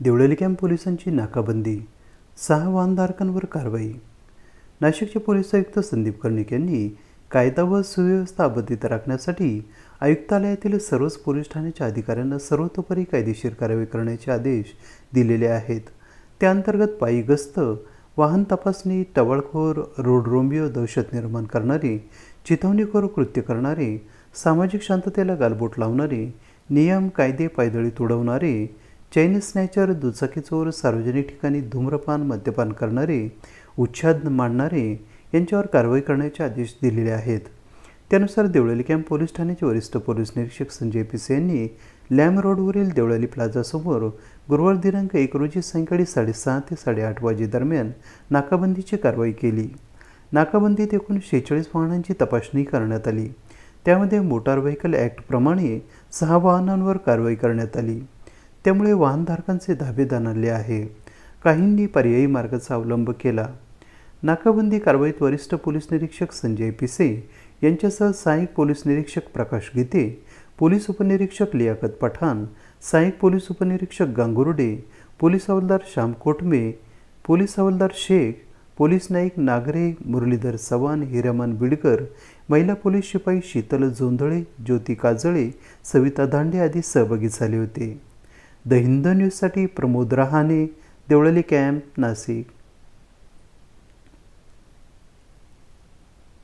Deolali camp पोलिसांची नाकाबंदी सहा वाहनधारकांवर कारवाई. नाशिकचे पोलीस आयुक्त संदीप कर्णिक यांनी कायदा व सुव्यवस्था अबाधित राखण्यासाठी आयुक्तालयातील सर्वच पोलीस ठाण्याच्या अधिकाऱ्यांना सर्वतोपरी कायदेशीर कारवाई करण्याचे आदेश दिलेले आहेत. त्याअंतर्गत पायी गस्त वाहन तपासणी टवाळखोर रोड रोमियो दहशत निर्माण करणारे चिथवणीखोर कृत्य करणारे सामाजिक शांततेला गालबोट लावणारे नियम कायदे पायदळी तुडवणारे चैन स्नॅचर दुचाकी चोर सार्वजनिक ठिकाणी धूम्रपान मद्यपान करणारे उच्छाद मांडणारे यांच्यावर कारवाई करण्याचे आदेश दिलेले आहेत. त्यानुसार देवळाली कॅम्प पोलीस ठाण्याचे वरिष्ठ पोलीस निरीक्षक संजय पिसे यांनी लॅम रोडवरील देवळाली प्लाझासमोर गुरुवार दिनांक एक रोजी सायंकाळी साडेसहा ते साडेआठ वाजेदरम्यान नाकाबंदीची कारवाई केली. नाकाबंदीत एकूण शेहेचाळीस वाहनांची तपासणी करण्यात आली. त्यामध्ये मोटार व्हेकल ॲक्टप्रमाणे सहा वाहनांवर कारवाई करण्यात आली. त्यामुळे वाहनधारकांचे धाबे दाणारले आहे. काहींनी पर्यायी मार्गाचा अवलंब केला. नाकाबंदी कारवाईत वरिष्ठ पोलीस निरीक्षक संजय पिसे यांच्यासह सहाय्यक पोलीस निरीक्षक प्रकाश गीते पोलीस उपनिरीक्षक लियाकत पठाण सहाय्यक पोलीस उपनिरीक्षक गांगुर्डे पोलीस हवालदार श्याम कोटमे पोलीस हवालदार शेख पोलीस नाईक नागरे मुरलीधर चव्हाण हिरामन बिडकर महिला पोलीस शिपाई शीतल जोंधळे ज्योती काजळे सविता दांडे आदी सहभागी झाले होते. द हिंद न्यूजसाठी प्रमोद रहाणे देवळली कॅम्प नाशिक.